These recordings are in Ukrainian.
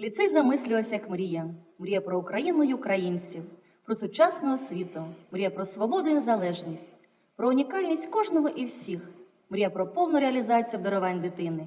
Ліцей замислювався як мрія. Мрія про Україну й українців, про сучасну освіту, мрія про свободу і незалежність, про унікальність кожного і всіх, мрія про повну реалізацію обдарувань дитини,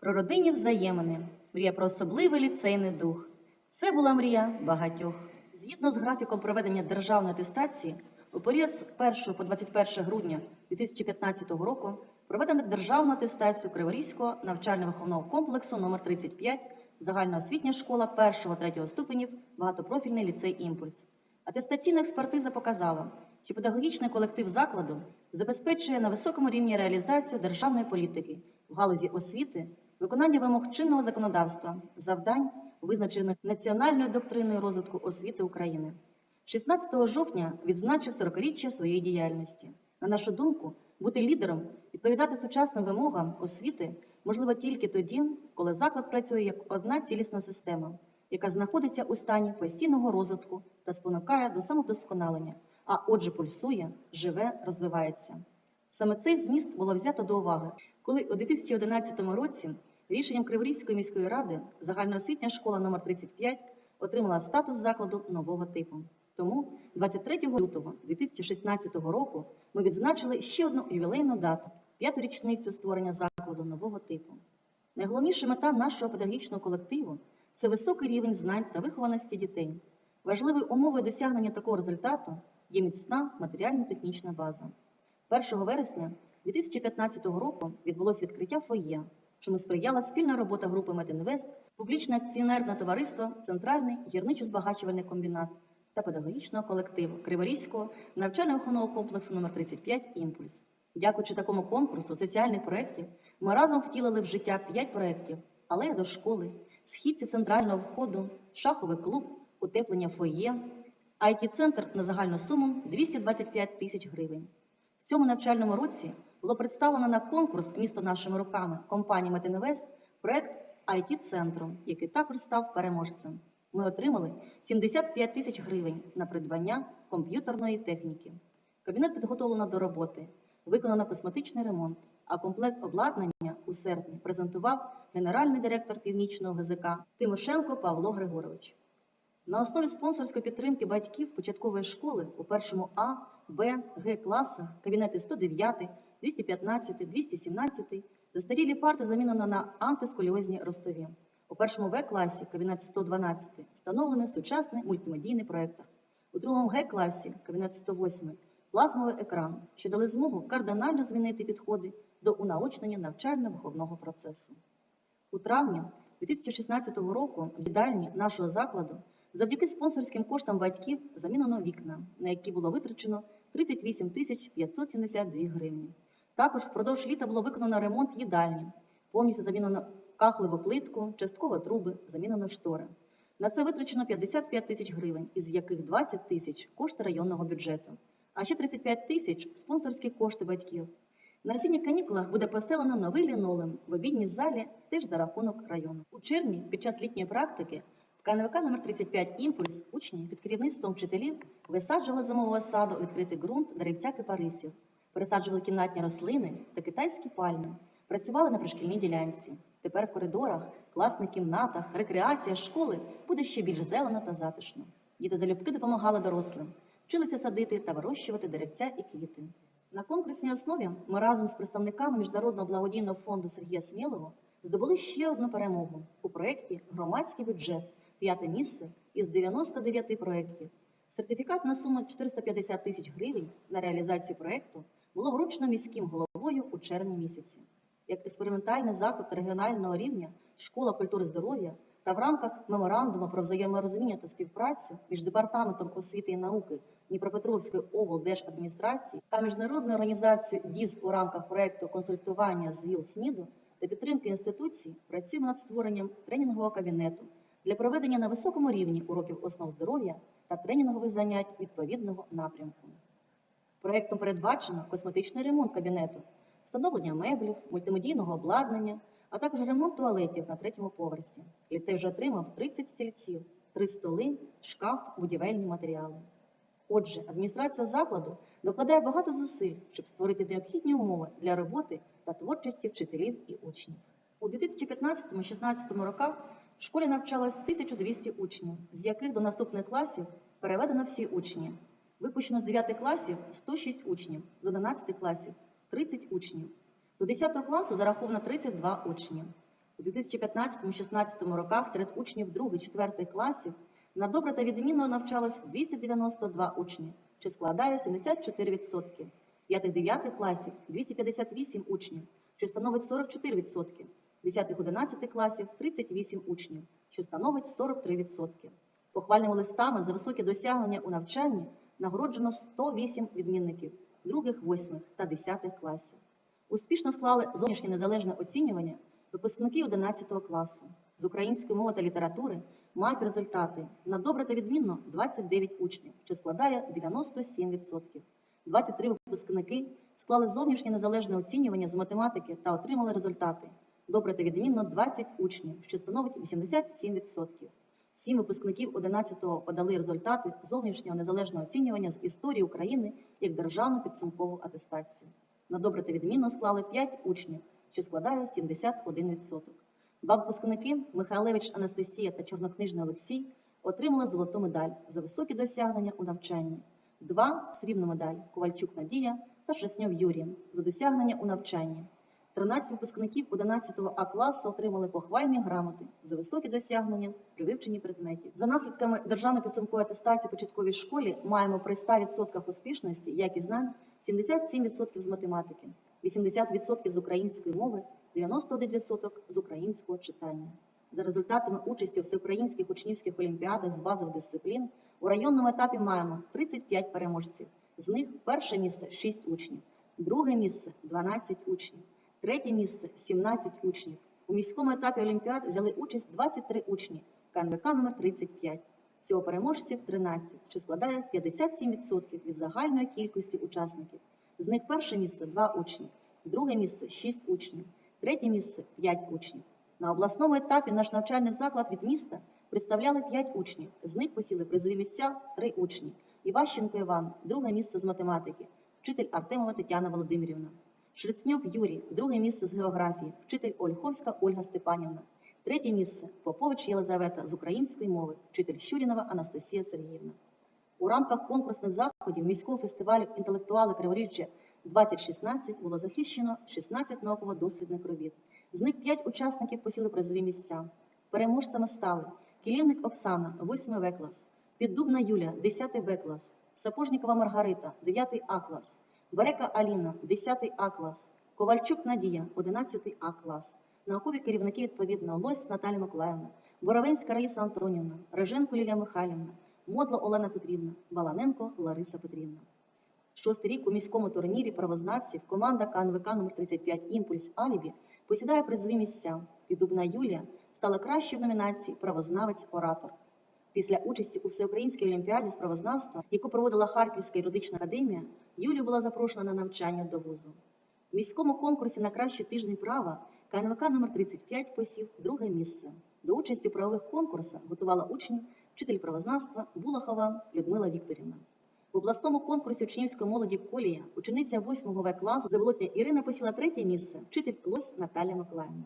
про родинні взаємини, мрія про особливий ліцейний дух. Це була мрія багатьох. Згідно з графіком проведення державної атестації, у період з 1 по 21 грудня 2015 року проведено державну атестацію Криворізького навчально-виховного комплексу номер 35 загальноосвітня школа 1-3 ступенів, багатопрофільний ліцей Імпульс. Атестаційна експертиза показала, що педагогічний колектив закладу забезпечує на високому рівні реалізацію державної політики в галузі освіти, виконання вимог чинного законодавства, завдань, визначених національною доктриною розвитку освіти України. 16 жовтня відзначив 40-річчя своєї діяльності. На нашу думку, бути лідером, відповідати сучасним вимогам освіти можливо тільки тоді, коли заклад працює як одна цілісна система, яка знаходиться у стані постійного розвитку та спонукає до самовдосконалення, а отже, пульсує, живе, розвивається. Саме цей зміст було взято до уваги, коли у 2011 році рішенням Криворізької міської ради загальноосвітня школа номер 35 отримала статус закладу нового типу. Тому 23 лютого 2016 року ми відзначили ще одну ювілейну дату п'яту річницю створення закладу нового типу. Найголовніша мета нашого педагогічного колективу це високий рівень знань та вихованості дітей. Важливою умовою досягнення такого результату є міцна матеріально-технічна база. 1 вересня 2015 року відбулося відкриття фоє, чому сприяла спільна робота групи Медінвест, публічне акціонерне товариство Центральний гірничо-збагачувальний комбінат та педагогічного колективу Криворізького навчально-виховного комплексу номер 35 Імпульс. Дякуючи такому конкурсу соціальних проєктів, ми разом втілили в життя 5 проєктів: алея до школи, східці центрального входу, шаховий клуб, утеплення фоє, it центр на загальну суму 225 тисяч гривень. В цьому навчальному році було представлено на конкурс місто нашими руками компанії Метинвест проект it центру який також став переможцем. Ми отримали 75 тисяч гривень на придбання комп'ютерної техніки. Кабінет підготовлено до роботи, виконано косметичний ремонт, а комплект обладнання у серпні презентував генеральний директор Північного ГЗК Тимошенко Павло Григорович. На основі спонсорської підтримки батьків початкової школи у першому А, Б, Г класах кабінети 109, 215, 217 застарілі парти замінено на антисколіозні ростові. У першому В класі кабінет 112 встановлений сучасний мультимедійний проєктор. У другому Г класі кабінет 108 плазмовий екран, що дали змогу кардинально змінити підходи до унаочнення навчально-виховного процесу. У травні 2016 року в їдальні нашого закладу завдяки спонсорським коштам батьків замінено вікна, на які було витрачено 38 тисяч 572 гривні. Також впродовж літа було виконано ремонт їдальні, повністю замінено кахлеву плитку, частково труби, замінено штори. На це витрачено 55 тисяч гривень, із яких 20 тисяч кошти районного бюджету, а ще 35 тисяч спонсорські кошти батьків. На осінніх канікулах буде поселено новий лінолем в обідній залі теж за рахунок району. У червні під час літньої практики в КНВК номер 35 Імпульс учні під керівництвом вчителів висаджували зимового саду відкритий ґрунт деревця кипарисів, пересаджували кімнатні рослини та китайські пальми, працювали на пришкільній ділянці. Тепер в коридорах, класних кімнатах, рекреація школи буде ще більш зелено та затишно. Діти залюбки допомагали дорослим, вчилися садити та вирощувати деревця і квіти. На конкурсній основі ми разом з представниками Міжнародного благодійного фонду Сергія Смілого здобули ще одну перемогу у проєкті Громадський бюджет, п'яте місце із 99 проєктів. Сертифікат на суму 450 тисяч гривень на реалізацію проєкту було вручено міським головою у червні місяці. Як експериментальний заклад регіонального рівня Школа культури здоров'я та в рамках меморандуму про взаєморозуміння та співпрацю між департаментом освіти і науки Дніпропетровської облдержадміністрації та міжнародною організацією ДІЗ у рамках проекту консультування з ВІЛ СНІДу та підтримки інституцій працюємо над створенням тренінгового кабінету для проведення на високому рівні уроків основ здоров'я та тренінгових занять відповідного напрямку. Проектом передбачено косметичний ремонт кабінету, встановлення меблів, мультимедійного обладнання, а також ремонт туалетів на третьому поверсі. Ліцей вже отримав 30 стільців, 3 столи, шкаф, будівельні матеріали. Отже, адміністрація закладу докладає багато зусиль, щоб створити необхідні умови для роботи та творчості вчителів і учнів. У 2015-16 роках В школі навчалось 1200 учнів, з яких до наступних класів переведено всі учні. Випущено з 9 класів 106 учнів, з 11 класів 30 учнів. До 10 класу зараховано 32 учні. У 2015-16 роках серед учнів 2-4 класів на добре та відмінно навчалось 292 учні, що складає 74%. 5-9 класів 258 учнів, що становить 44%. 10-11 класів 38 учнів, що становить 43%. Похвальними листами за високі досягнення у навчанні нагороджено 108 відмінників других, восьмих та 10 класів. Успішно склали зовнішнє незалежне оцінювання випускники 11 класу з української мови та літератури мають результати на добре та відмінно 29 учнів, що складає 97%. 23 випускники склали зовнішнє незалежне оцінювання з математики та отримали результати добре та відмінно 20 учнів, що становить 87%. Сім випускників 11-го подали результати зовнішнього незалежного оцінювання з історії України як державну підсумкову атестацію. На добре та відмінно склали 5 учнів, що складає 71%. Два випускники Михайлевич Анастасія та Чорнокнижний Олексій отримали золоту медаль за високі досягнення у навчанні. Два срібну медаль Ковальчук Надія та Шасньов Юрій за досягнення у навчанні. 13 випускників 11 А класу отримали похвальні грамоти за високі досягнення при вивченні предметів. За наслідками державної підсумкової атестації початковій школі маємо при 100% успішності, як і знань, 77% з математики, 80% з української мови, 91% з українського читання. За результатами участі у всеукраїнських учнівських олімпіадах з базових дисциплін у районному етапі маємо 35 переможців. З них перше місце 6 учнів, друге місце 12 учнів, третє місце 17 учнів. У міському етапі олімпіад взяли участь 23 учні, КНВК номер 35. Всього переможців 13, що складає 57% від загальної кількості учасників. З них перше місце 2 учні, друге місце 6 учнів, третє місце 5 учнів. На обласному етапі наш навчальний заклад від міста представляли 5 учнів. З них посіли призові місця 3 учні. Іващенко Іван, друге місце з математики, вчитель Артемова Тетяна Володимирівна. Шрицньов Юрій, друге місце з географії, вчитель Ольховська Ольга Степанівна. Третє місце Попович Єлизавета з української мови, вчитель Щурінова Анастасія Сергіївна. У рамках конкурсних заходів міського фестивалю інтелектуали Криворіжжя 2016 було захищено 16 науково-дослідних робіт. З них 5 учасників посіли призові місця. Переможцями стали Кілівник Оксана, 8 В клас, Піддубна Юля, 10 Б клас, Сапожнікова Маргарита, 9 А клас, Берека Аліна, 10 А клас, Ковальчук Надія, 11 А клас. Наукові керівники відповідно Лось Наталя Миколаївна, Боровенська Раїса Антонівна, Реженко Лілія Михайлівна, Модло Олена Петрівна, Баланенко Лариса Петрівна. Шостий рік у міському турнірі правознавців команда КНВК номер 35 Імпульс Алібі посідає призові місця. Піддубна Юлія стала кращою в номінації Правознавець-оратор. Після участі у всеукраїнській олімпіаді з правознавства, яку проводила Харківська юридична академія, Юлію була запрошена на навчання до вузу. В міському конкурсі на кращий тиждень права КНВК номер 35 посів друге місце. До участі у правових конкурсах готувала учнів вчитель правознавства Булахова Людмила Вікторівна. В обласному конкурсі учнівської молоді Колія учениця 8 В класу Заболотня Ірина посіла третє місце, вчитель Лось Наталія Миколаївна.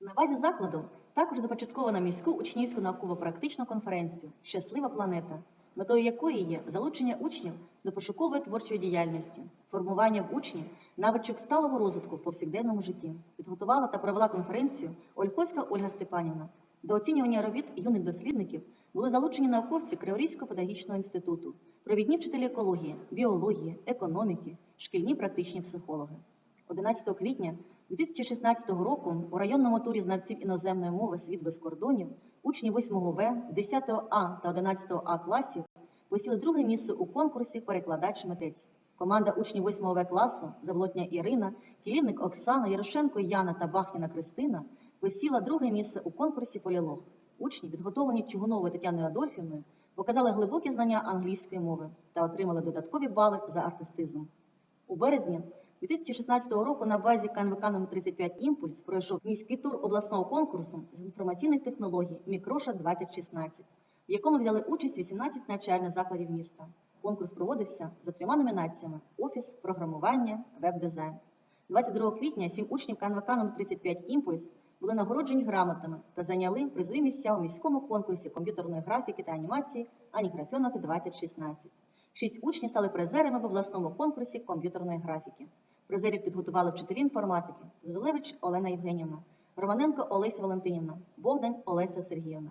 На базі закладу також започатковано міську учнівську науково-практичну конференцію Щаслива планета, метою якої є залучення учнів до пошукової творчої діяльності, формування в учнів навичок сталого розвитку в повсякденному житті. Підготувала та провела конференцію Ольховська Ольга Степанівна. До оцінювання робіт юних дослідників були залучені науковці Криворізького педагогічного інституту, провідні вчителі екології, біології, економіки, шкільні практичні психологи. 11 квітня 2016 року у районному турі знавців іноземної мови Світ без кордонів учні 8 В, 10 А та 11 А класів посіли друге місце у конкурсі Перекладач митець. Команда учнів 8 В класу Заболотня Ірина, Кілівник Оксана, Ярошенко Яна та Бахніна Кристина посіла друге місце у конкурсі Полілог. Учні, підготовлені Чугуновою Тетяною Адольфівною, показали глибокі знання англійської мови та отримали додаткові бали за артистизм. У березні 2016 року на базі КНВК номер 35 Імпульс пройшов міський тур обласного конкурсу з інформаційних технологій Мікроша 2016, в якому взяли участь 18 навчальних закладів міста. Конкурс проводився за трьома номінаціями: офіс, програмування, веб-дизайн. 22 квітня сім учнів КНВК номер 35 Імпульс були нагороджені грамотами та зайняли призові місця у міському конкурсі комп'ютерної графіки та анімації Аніграфьонок 2016. Шість учнів стали призерами в обласному конкурсі комп'ютерної графіки. Призерів підготували вчителі інформатики Зозулевич Олена Євгенівна, Романенко Олеся Валентинівна, Богдан Олеся Сергіївна.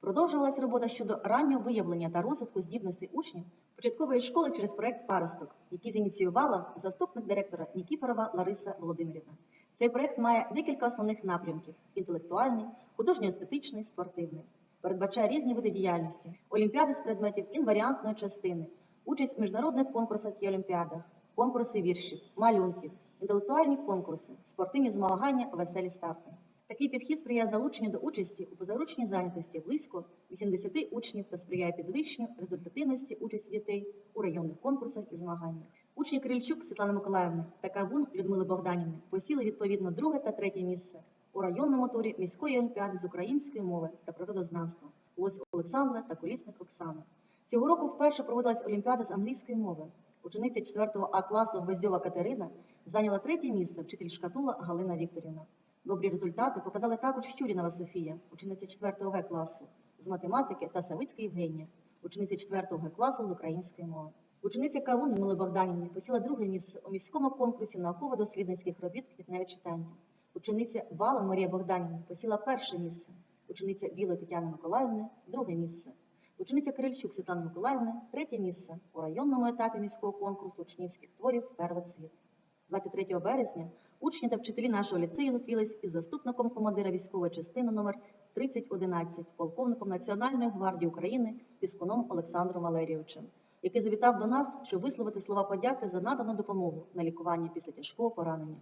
Продовжувалась робота щодо раннього виявлення та розвитку здібностей учнів початкової школи через проект Паросток, який зініціювала заступник директора Нікіфорова Лариса Володимирівна. Цей проект має декілька основних напрямків: інтелектуальний, художньо-естетичний, спортивний. Передбачає різні види діяльності, олімпіади з предметів інваріантної частини, участь у міжнародних конкурсах і олімпіадах, конкурси віршів, малюнків, інтелектуальні конкурси, спортивні змагання, веселі старти. Такий підхід сприяє залученню до участі у позаручній зайнятості близько 80 учнів та сприяє підвищенню результативності участі дітей у районних конкурсах і змаганнях. Учні Крильчук Світлани Миколаївни та Кавун Людмили Богданівни посіли відповідно друге та третє місце у районному турі міської олімпіади з української мови та природознавства Лось Олександра та Колісник Оксана. Цього року вперше проводилась олімпіада з англійської мови. Учениця 4 А класу Гвоздьова Катерина зайняла третє місце вчитель шкатула Галина Вікторівна. Добрі результати показали також Щурінова Софія, учениця 4 В класу з математики та Савицька Євгенія, учениця 4 Г класу з української мови. Учениця Кавун Людмила Богданівни посіла друге місце у міському конкурсі науково-дослідницьких робіт квітневе читання. Учениця Вала Марія Богданівна посіла перше місце. Учениця Білої Тетяни Миколаївни друге місце. Учениця Кирильчук Світлана Миколаївна третє місце у районному етапі міського конкурсу учнівських творів Первоцвіт. 23 березня учні та вчителі нашого ліцею зустрілись із заступником командира військової частини номер 3011, полковником Національної гвардії України Піскуном Олександром Валерійовичем, який завітав до нас, щоб висловити слова подяки за надану допомогу на лікування після тяжкого поранення.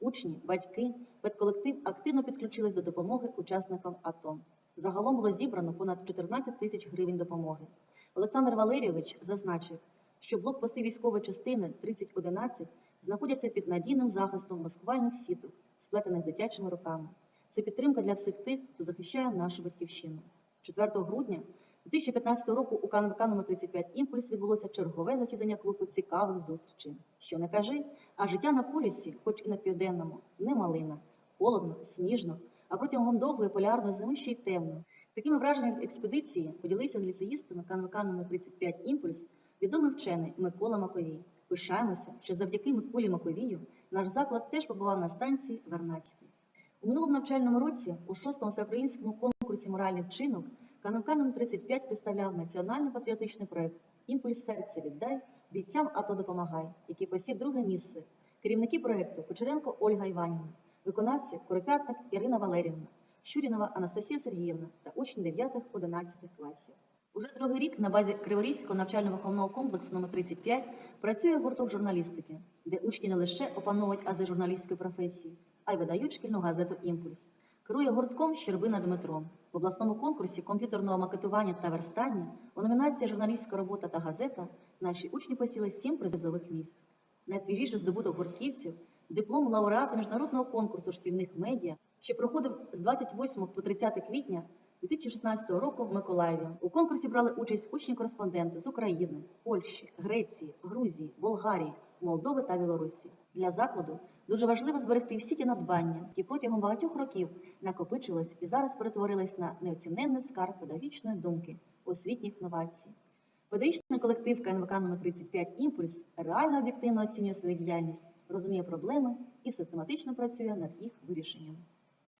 Учні, батьки, педколектив активно підключились до допомоги учасникам АТО. Загалом було зібрано понад 14 тисяч гривень допомоги. Олександр Валерійович зазначив, що блокпости військової частини 3011 знаходяться під надійним захистом маскувальних сіток, сплетених дитячими руками. Це підтримка для всіх тих, хто захищає нашу батьківщину. 4 грудня 2015 року у КНВК номер 35 імпульс відбулося чергове засідання клубу цікавих зустрічей. Що не кажи, а життя на полюсі, хоч і на південному, не малина, холодно, сніжно, а протягом довгої полярної зими ще й темно. Такими враженнями від експедиції поділився з ліцеїстами КНВК номер 35 імпульс відомий вчений Микола Маковій. Пишаємося, що завдяки Миколі Маковію наш заклад теж побував на станції Вернацькій. У минулому навчальному році у 6-му всеукраїнському конкурсі Моральний вчинок КНВК номер 35 представляв національний патріотичний проект Імпульс серця віддай бійцям АТО допомагай, який посів друге місце. Керівники проекту Кучеренко Ольга Іванівна, виконавці Коропятник Ірина Валерівна, Щурінова Анастасія Сергіївна та учні 9-11 класів. Уже другий рік на базі Криворізького навчально-виховного комплексу номер 35 працює гурток журналістики, де учні не лише опановують ази журналістської професії, а й видають шкільну газету Імпульс. Керує гуртком Щербина Дмитро. В обласному конкурсі комп'ютерного макетування та верстання у номінації Журналістська робота та газета наші учні посіли сім призових місць. Найсвіжіший здобуток гуртківців диплом лауреата міжнародного конкурсу шкільних медіа, що проходив з 28 по 30 квітня 2016 року в Миколаєві. У конкурсі брали участь учні-кореспонденти з України, Польщі, Греції, Грузії, Болгарії, Молдови та Білорусі. Для закладу дуже важливо зберегти всі ті надбання, які протягом багатьох років накопичились і зараз перетворились на неоціненний скарб педагогічної думки, освітніх новацій. Педагогічний колектив КНВК номер 35 Імпульс реально об'єктивно оцінює свою діяльність, розуміє проблеми і систематично працює над їх вирішенням.